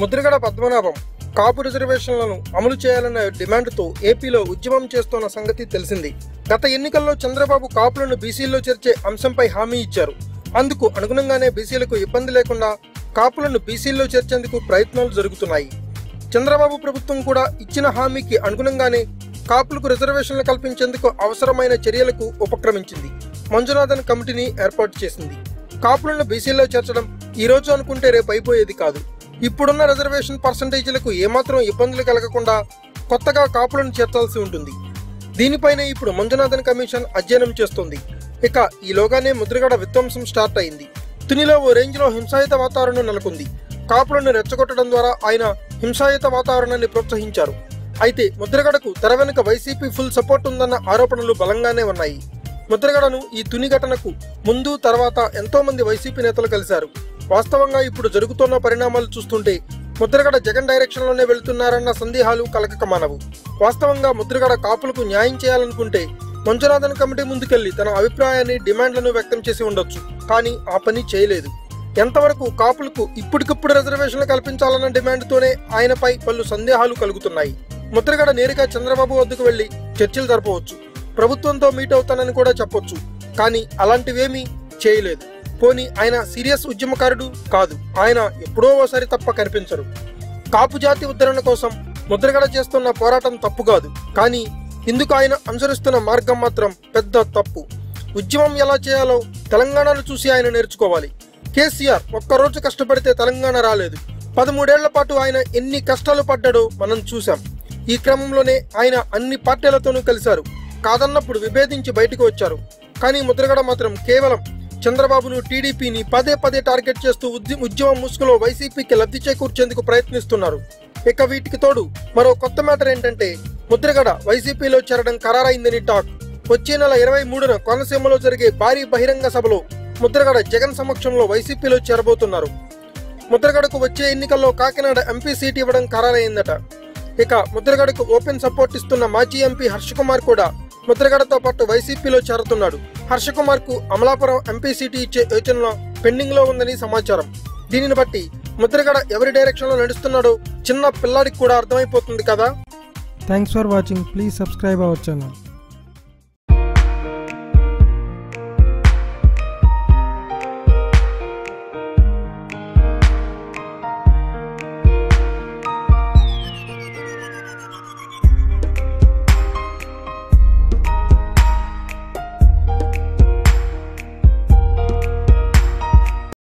ముద్రగడ పద్మనాభం కాపు రిజర్వేషన్లను అమలు చేయాలన్న డిమాండ్తో ఏపీలో ఉద్యమం చేస్తున్న సంగతి తెలిసింది. గత ఎన్నికల్లో చంద్రబాబు కాపులను బీసీల్లో చేర్చే అంశంపై హామీ ఇచ్చారు. అందుకు అనుగుణంగానే బీసీలకు ఇబ్బంది లేకుండా కాపులను బీసీల్లో చేర్చేందుకు ప్రయత్నాలు జరుగుతున్నాయి. చంద్రబాబు ప్రభుత్వం కూడా ఇచ్చిన హామీకి అనుగుణంగానే కాపులకు రిజర్వేషన్లు కల్పించేందుకు అవసరమైన చర్యలకు ఉపక్రమించింది. మంజునాథన్ కమిటీని ఏర్పాటు చేసింది. కాపులను బీసీల్లో చేర్చడం ఈ రోజు అనుకుంటే రేపు అయిపోయేది కాదు. ఇప్పుడున్న రిజర్వేషన్ పర్సంటేజీలకు ఏమాత్రం ఇబ్బందులు కలగకుండా కొత్తగా కాపులను చేర్చాల్సి ఉంటుంది. దీనిపైన ఇప్పుడు మంజునాథన్ కమిషన్ అధ్యయనం చేస్తుంది. ఇక ఈలోగానే ముద్రగడ విధ్వంసం స్టార్ట్ అయింది. తునిలో ఓ రేంజ్లో హింసాయుత వాతావరణం నెలకొంది. కాపులను రెచ్చగొట్టడం ద్వారా ఆయన హింసాయుత వాతావరణాన్ని ప్రోత్సహించారు. అయితే ముద్రగడకు తెర వెనుక వైసీపీ ఫుల్ సపోర్ట్ ఉందన్న ఆరోపణలు బలంగానే ఉన్నాయి. ముద్రగడను ఈ తుని ఘటనకు ముందు తర్వాత ఎంతో మంది వైసీపీ నేతలు కలిశారు. వాస్తవంగా ఇప్పుడు జరుగుతున్న పరిణామాలు చూస్తుంటే ముద్రగడ జగన్ డైరెక్షన్లోనే వెళ్తున్నారన్న సందేహాలు కలగక వాస్తవంగా ముద్రగడ కాపులకు న్యాయం చేయాలనుకుంటే మంజునాథన్ కమిటీ ముందుకెళ్ళి తన అభిప్రాయాన్ని డిమాండ్లను వ్యక్తం చేసి ఉండొచ్చు. కానీ ఆ పని చేయలేదు. ఎంతవరకు కాపులకు ఇప్పటికిప్పుడు రిజర్వేషన్లు కల్పించాలన్న డిమాండ్తోనే ఆయనపై పలు సందేహాలు కలుగుతున్నాయి. ముద్రగడ నేరుగా చంద్రబాబు వద్దకు వెళ్ళి చర్చలు జరపవచ్చు. ప్రభుత్వంతో మీట్ అవుతానని కూడా చెప్పొచ్చు. కానీ అలాంటివేమీ చేయలేదు. పోని ఆయన సీరియస్ ఉద్యమకారుడు కాదు. ఆయన ఎప్పుడో ఓసారి తప్ప కనిపించరు. కాపు జాతి ఉద్ధరణ కోసం ముద్రగడ చేస్తున్న పోరాటం తప్పు కాదు. కానీ ఇందుకు ఆయన అనుసరిస్తున్న మార్గం మాత్రం పెద్ద తప్పు. ఉద్యమం ఎలా చేయాలో తెలంగాణను చూసి ఆయన నేర్చుకోవాలి. కేసీఆర్ ఒక్కరోజు కష్టపడితే తెలంగాణ రాలేదు. పదమూడేళ్ళ పాటు ఆయన ఎన్ని కష్టాలు పడ్డాడో మనం చూశాం. ఈ క్రమంలోనే ఆయన అన్ని పార్టీలతోనూ కలిశారు. కాదన్నప్పుడు విభేదించి బయటకు వచ్చారు. కానీ ముద్రగడ మాత్రం కేవలం చంద్రబాబును టీడీపీని పదే పదే టార్గెట్ చేస్తూ ఉద్యమం ముసుగులో వైసీపీకి లబ్ధి చేకూర్చేందుకు ప్రయత్నిస్తున్నారు. ఇక వీటికి తోడు మరో కొత్త మ్యాటర్ ఏంటంటే ముద్రగడ వైసీపీలో చేరడం ఖరారైందని టాక్. వచ్చే నెల ఇరవై మూడున కోనసీమలో జరిగే భారీ బహిరంగ సభలో ముద్రగడ జగన్ సమక్షంలో వైసీపీలో చేరబోతున్నారు. ముద్రగడకు వచ్చే ఎన్నికల్లో కాకినాడ ఎంపీ సీట్ ఇవ్వడం ఖరారైందట. ఇక ముద్రగడకు ఓపెన్ సపోర్ట్ ఇస్తున్న మాజీ ఎంపీ హర్ష కుమార్ కూడా ముద్రగడతో పాటు వైసీపీలో చేరుతున్నాడు. హర్ష కుమార్కు అమలాపురం ఎంపీ సీటు ఇచ్చే యోచనలో పెండింగ్లో ఉందని సమాచారం. దీనిని బట్టి ముద్రగడ ఎవరి డైరెక్షన్లో నడుస్తున్నాడో చిన్న పిల్లాడికి కూడా అర్థమైపోతుంది కదా? Thanks for watching please subscribe our channel